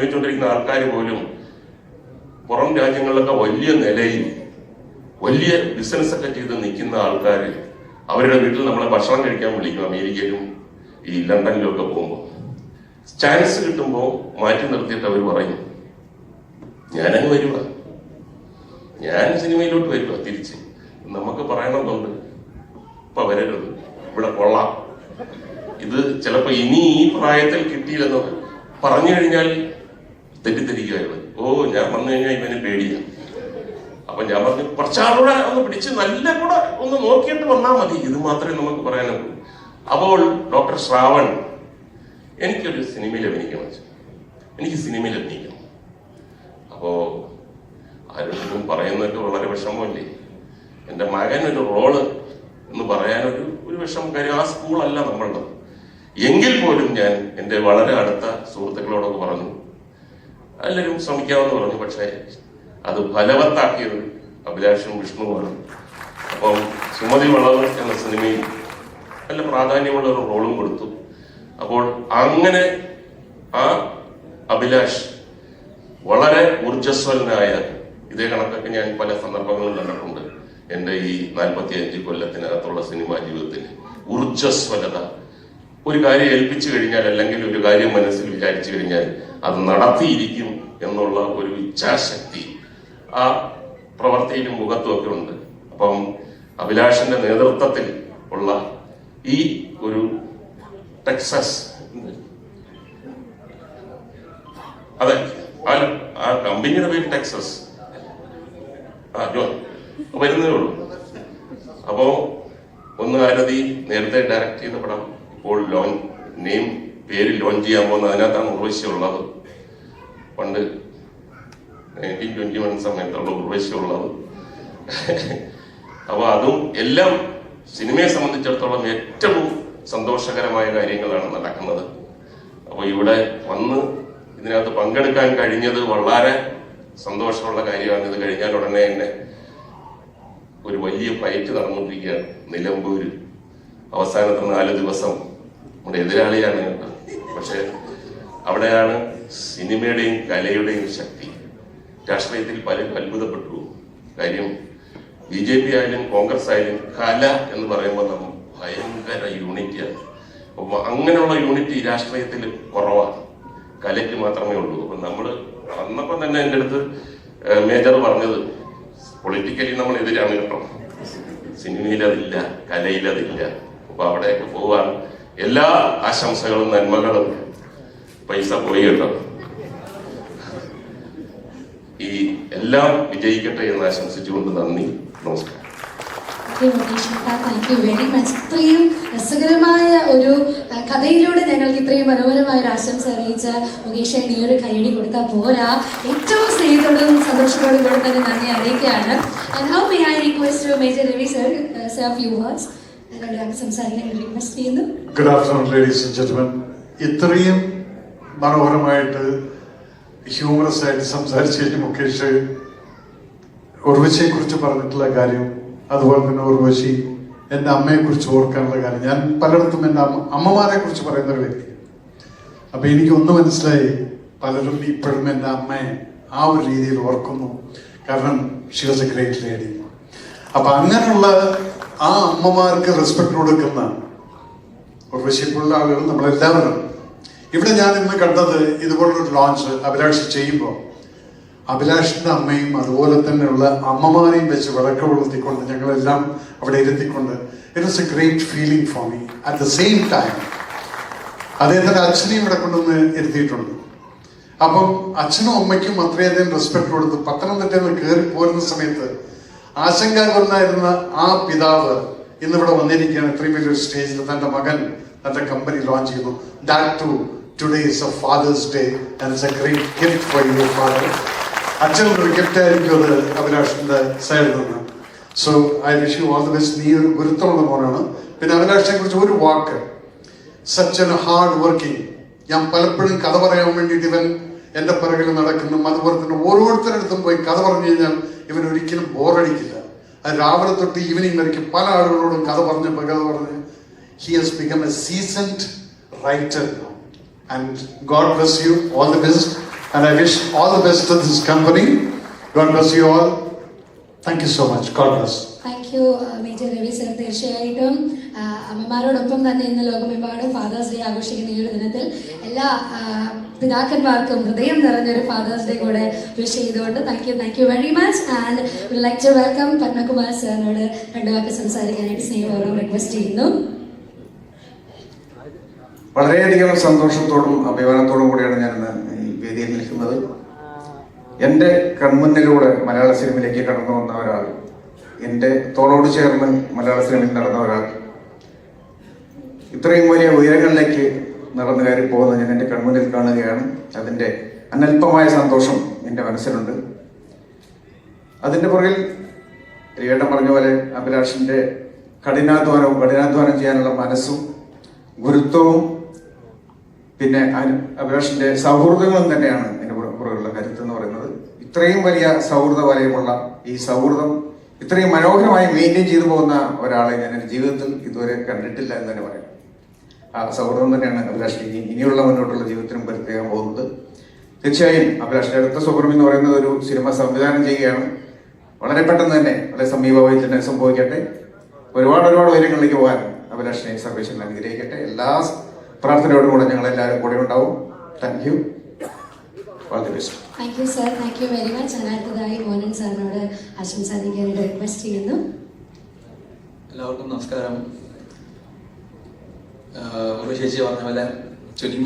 അഭിനയിച്ചുകൊണ്ടിരിക്കുന്ന ആൾക്കാർ പോലും പുറം രാജ്യങ്ങളിലൊക്കെ വലിയ നിലയിൽ വലിയ ബിസിനസ് ഒക്കെ ചെയ്ത് നിൽക്കുന്ന ആൾക്കാർ അവരുടെ വീട്ടിൽ നമ്മളെ ഭക്ഷണം കഴിക്കാൻ വിളിക്കും അമേരിക്കയിലും ഈ ലണ്ടനിലും ഒക്കെ പോകുമ്പോൾ ചാൻസ് കിട്ടുമ്പോൾ മാറ്റി നിർത്തിയിട്ട് അവർ പറയും ഞാനങ്ങ് വരുക ഞാൻ സിനിമയിലോട്ട് വരുക തിരിച്ച്. നമുക്ക് പറയണമെന്നുണ്ട് ഇപ്പൊ വരരുത്. ഇവിടെ കൊള്ളാം. ഇത് ചിലപ്പോ ഇനി ഈ പ്രായത്തിൽ കിട്ടിയില്ലെന്ന് പറഞ്ഞു കഴിഞ്ഞാൽ തെറ്റിദ്ധരിക്കുകയാണ് ഓ ഞാൻ പറഞ്ഞു കഴിഞ്ഞാൽ ഇവന് പേടിയാണ് അപ്പൊ ഞാൻ പറഞ്ഞു കുറച്ചാളൂടെ ഒന്ന് പിടിച്ച് നല്ല കൂടെ ഒന്ന് നോക്കിയിട്ട് വന്നാൽ മതി. ഇത് മാത്രമേ നമുക്ക് പറയാനുള്ളൂ. അപ്പോൾ ഡോക്ടർ ശ്രാവൺ എനിക്കൊരു സിനിമയിൽ അഭിനയിക്കണം വെച്ചു. എനിക്ക് സിനിമയിൽ അഭിനയിക്കണം അപ്പോ ആരോടും പറയുന്നതൊക്കെ വളരെ വിഷമമല്ലേ? എന്റെ മകൻ ഒരു റോൾ എന്ന് പറയാനൊരു ഒരു വിഷമം കാര്യം ആ സ്കൂളല്ല നമ്മളുടെ. എങ്കിൽ പോലും ഞാൻ എന്റെ വളരെ അടുത്ത സുഹൃത്തുക്കളോടൊക്കെ പറഞ്ഞു എല്ലാവരും ശ്രമിക്കാമെന്ന് പറഞ്ഞു. പക്ഷേ അത് ഫലവത്താക്കിയത് അഭിലാഷും വിഷ്ണുവാണ് അപ്പം സുമതി വളവ് എന്ന സിനിമയിൽ നല്ല പ്രാധാന്യമുള്ള ഒരു റോളും കൊടുത്തു. അപ്പോൾ അങ്ങനെ ആ അഭിലാഷ് വളരെ ഊർജസ്വലനായ ഇതേ കണക്കൊക്കെ ഞാൻ പല സന്ദർഭങ്ങളും കണ്ടിട്ടുണ്ട്. എന്റെ ഈ നാൽപ്പത്തി അഞ്ച് കൊല്ലത്തിനകത്തുള്ള സിനിമാ ജീവിതത്തിൽ ഊർജസ്വലത ഒരു കാര്യം ഏൽപ്പിച്ചു കഴിഞ്ഞാൽ അല്ലെങ്കിൽ ഒരു കാര്യം മനസ്സിൽ വിചാരിച്ചു കഴിഞ്ഞാൽ അത് നടത്തിയിരിക്കും എന്നുള്ള ഒരു ഇച്ഛാശക്തി. ആ പ്രവർത്തിയിലും മുഖത്തും ഒക്കെ ഉണ്ട്. അപ്പം അഭിലാഷിന്റെ നേതൃത്വത്തിൽ ഉള്ള ഈ ഒരു ടെക്സസ് അതെ ആ കമ്പനിയുടെ പേര് ടെക്സസ്. ആ ജോ വരുന്നേ ഉള്ളൂ. അപ്പോ ഒന്ന് ആരതി നേരത്തെ ഡയറക്ട് ചെയ്ത പടം ഇപ്പോൾ ലോൺ നെയിം പേര് ലോഞ്ച് ചെയ്യാൻ പോകുന്ന അതിനകത്താണ് ഉർവശി ഉള്ളത്. പണ്ട് നയന്റീൻ ട്വന്റി വൺ സമയത്തുള്ള ഉർവശി ഉള്ളത്. അപ്പൊ അതും എല്ലാം സിനിമയെ സംബന്ധിച്ചിടത്തോളം ഏറ്റവും സന്തോഷകരമായ കാര്യങ്ങളാണ് നടക്കുന്നത്. അപ്പോൾ ഇവിടെ വന്ന് ഇതിനകത്ത് പങ്കെടുക്കാൻ കഴിഞ്ഞത് വളരെ സന്തോഷമുള്ള കാര്യമാണ്. ഇത് കഴിഞ്ഞാൽ ഉടനെ തന്നെ ഒരു വലിയ ഫൈറ്റ് നടന്നുകൊണ്ടിരിക്കുകയാണ്. നിലമ്പൂര്. അവസാനത്തെ നാല് ദിവസം നമ്മുടെ എതിരാളിയാണ് പക്ഷെ അവിടെയാണ് സിനിമയുടെയും കലയുടെയും ശക്തി. രാഷ്ട്രീയത്തിൽ പലരും അത്ഭുതപ്പെട്ടു. കാര്യം ബി ജെ പി ആയാലും കോൺഗ്രസ് ആയാലും കല എന്ന് പറയുമ്പോൾ നമ്മൾ ഭയങ്കര യൂണിറ്റിയാണ്. അപ്പൊ അങ്ങനെയുള്ള യൂണിറ്റി രാഷ്ട്രീയത്തിൽ കുറവാണ്. കലയ്ക്ക് മാത്രമേ ഉള്ളൂ. അപ്പൊ നമ്മൾ വന്നപ്പോ തന്നെ എന്റെ അടുത്ത് മേജർ പറഞ്ഞത് പൊളിറ്റിക്കലി നമ്മൾ എതിരാണ് കേട്ടോ. സിനിമയിൽ അതില്ല കലയിൽ അതില്ല. അപ്പൊ അവിടെയൊക്കെ പോവാണ്. എല്ലാ ആശംസകളും നന്മകളും പൈസ പോയി കേട്ടോ. ഈ എല്ലാം വിജയിക്കട്ടെ എന്ന് ആശംസിച്ചുകൊണ്ട് നന്ദി നമസ്കാരം. താങ്ക് യു വെരി മച്ച് ഇത്രയും രസകരമായ ഒരു കഥയിലൂടെ ഞങ്ങൾക്ക് ഇത്രയും മനോഹരമായ ഒരു ആശംസ അറിയിച്ച മുകേഷ് ഈ ഒരു കൈയടി കൊടുത്താൽ പോരാ. ഏറ്റവും സ്നേഹത്തോടും സന്തോഷത്തോടും കൂടെ തന്നെ നന്ദി അറിയിക്കുകയാണ്. How may I request major Ravi sir sir few words good afternoon ladies and gentlemen ഇത്രയും മനോഹരമായിട്ട് ഹ്യൂമറസ് ആയിട്ട് സംസാരിച്ചു കഴിഞ്ഞ് മുകേഷ് ഉർവശിയെ കുറിച്ച് പറഞ്ഞിട്ടുള്ള കാര്യം അതുപോലെ തന്നെ ഉർവശി എന്റെ അമ്മയെ കുറിച്ച് ഓർക്കാനുള്ള കാര്യം. ഞാൻ പലയിടത്തും എന്റെ അമ്മ അമ്മമാരെ കുറിച്ച് പറയുന്ന ഒരു വ്യക്തി. അപ്പൊ എനിക്ക് ഒന്ന് മനസ്സിലായി പലരും ഇപ്പോഴും എന്റെ അമ്മയെ ആ ഒരു രീതിയിൽ ഓർക്കുന്നു. കാരണം she was a great lady അപ്പൊ അങ്ങനെയുള്ള ആ അമ്മമാർക്ക് റെസ്പെക്ട് കൊടുക്കുന്ന ഉർവശിപ്പുള്ള ആളുകൾ നമ്മളെല്ലാവരും. ഇവിടെ ഞാൻ ഇന്ന് കണ്ടത് ഇതുപോലൊരു ലോഞ്ച് അഭിലാഷ് ചെയ്യുമ്പോൾ. അഭിലാഷിന്റെ അമ്മയും അതുപോലെ തന്നെയുള്ള അമ്മമാരെയും വെച്ച് വിളക്ക് കൊളുത്തിക്കൊണ്ട് ഞങ്ങളെല്ലാം അവിടെ ഇരുത്തിക്കൊണ്ട്. It was a great feeling for me at the same time അദ്ദേഹത്തിന്റെ അച്ഛനെയും ഇവിടെ കൊണ്ടുവന്ന് ഇരുത്തിയിട്ടുണ്ട്. അപ്പം അച്ഛനും അമ്മയ്ക്കും അത്രയധികം റെസ്പെക്ട് കൊടുത്ത് പത്തനംതിട്ടയിൽ നിന്ന് കയറി പോരുന്ന സമയത്ത് ആശങ്കാകുലനായിരുന്ന ആ പിതാവ് ഇന്നിവിടെ വന്നിരിക്കുകയാണ്. ഇത്രയും വലിയൊരു സ്റ്റേജിൽ തന്റെ മകൻ തന്റെ കമ്പനി ലോഞ്ച് ചെയ്യുന്നു. That to today is a father's day and a great gift for your father അച്ഛനൊരു ഗിഫ്റ്റ് ആയിരിക്കും അത് അഭിലാഷിന്റെ സൈഡിൽ നിന്ന്. So I wish you all the best നീ ഒരു ഗുരുത്വമുള്ള മോനാണ്. പിന്നെ അഭിലാഷിനെ കുറിച്ച് ഒരു വാക്ക്. സച്ച് എൻ ഹാർഡ് വർക്കിംഗ് ഞാൻ പലപ്പോഴും കഥ പറയാൻ വേണ്ടിയിട്ട് ഇവൻ എന്റെ പിറകിൽ നടക്കുന്നു. അതുപോലെ തന്നെ ഓരോരുത്തരുടെ അടുത്തും പോയി കഥ പറഞ്ഞു കഴിഞ്ഞാൽ ഇവൻ ഒരിക്കലും ബോറടിക്കില്ല രാവിലെ തൊട്ട് ഈവനിങ് വരയ്ക്കും പല ആളുകളോടും കഥ പറഞ്ഞ് കഥ പറഞ്ഞ്. He has become a seasoned writer and God bless you all the best and I wish all the best of this company God bless you all. Thank you so much. God bless. Thank you major Ravi sir തീർച്ചയായിട്ടും അമ്മമാരോടൊപ്പം തന്നെ ഇന്ന് ലോകമെമ്പാടും fathers day ആഘോഷിക്കുന്ന ഈ ഒരു ദിനത്തിൽ എല്ലാ പിതാക്കന്മാർക്കും ഹൃദയം നിറഞ്ഞൊരു ഫാദേഴ്സ് ഡേ കൂടെ വിഷ് ചെയ്തുകൊണ്ട് thank you thank you very much and like to welcome Padmakumar സാറിനോട് രണ്ടു വാക്ക് സംസാരിക്കാനായിട്ട് സ്നേഹപൂർവം റിക്വസ്റ്റ് ചെയ്യുന്നു. വളരെയധികം സന്തോഷത്തോടും അഭിമാനത്തോടും കൂടിയാണ് ഞാൻ ഈ വേദിയിൽ നിൽക്കുന്നത്. എന്റെ കൺമുന്നിലൂടെ മലയാള സിനിമയിലേക്ക് കടന്നു വന്ന ഒരാൾ എന്റെ തോളോട് ചേർന്ന് മലയാള സിനിമയിൽ നടന്ന ഒരാൾ ഇത്രയും വലിയ ഉയരങ്ങളിലേക്ക് നടന്നു കയറി പോകുന്നത് ഞാൻ എന്റെ കൺമുന്നിൽ കാണുകയാണ്. അതിന്റെ അനൽപമായ സന്തോഷം എന്റെ മനസ്സിലുണ്ട്. അതിന്റെ പുറകിൽ ഏട്ടൻ പറഞ്ഞ പോലെ അഭിലാഷിന്റെ കഠിനാധ്വാനവും കഠിനാധ്വാനം ചെയ്യാനുള്ള മനസ്സും ഗുരുത്വവും പിന്നെ അഭിലാഷിന്റെ സൗഹൃദങ്ങളും തന്നെയാണ് എന്റെ പുറ- പുറകിലുള്ള കരുത്ത് എന്ന് പറയുന്നത്. ഇത്രയും വലിയ സൗഹൃദ വലയമുള്ള ഈ സൗഹൃദം ഇത്രയും മനോഹരമായി മെയിന്റെയിൻ ചെയ്തു പോകുന്ന ഒരാളെ ഞാൻ എന്റെ ജീവിതത്തിൽ ഇതുവരെ കണ്ടിട്ടില്ല എന്ന് തന്നെ പറയാം. ആ സൗഹൃദം തന്നെയാണ് അഭിലാഷ് ഇനി ഇനിയുള്ള മുന്നോട്ടുള്ള ജീവിതത്തിനും പരിചയം പോകുന്നത്. തീർച്ചയായും അഭിലാഷിന്റെ അടുത്ത സ്വപ്നം എന്ന് പറയുന്നത് ഒരു സിനിമ സംവിധാനം ചെയ്യുകയാണ്. വളരെ പെട്ടെന്ന് തന്നെ വളരെ സമീപമായി തന്നെ സംഭവിക്കട്ടെ. ഒരുപാട് ഒരുപാട് ഉയരങ്ങളിലേക്ക് പോകാൻ അഭിലാഷിനെ സർവേശ്വരൻ അനുഗ്രഹിക്കട്ടെ. എല്ലാ പ്രാർത്ഥനയോടും കൂടെ ഞങ്ങൾ എല്ലാവരും കൂടെ ഉണ്ടാവും. Thank you thank you sir thank you very much അടുത്തതായി മോനൻ സാറിനോട് ആശംസ അറിയിക്കാനായിട്ട് റിക്വസ്റ്റ് ചെയ്യുന്നു. എല്ലാവർക്കും നമസ്കാരം. ഒരു ചേച്ചി പറഞ്ഞ പോലെ ചുരുങ്ങി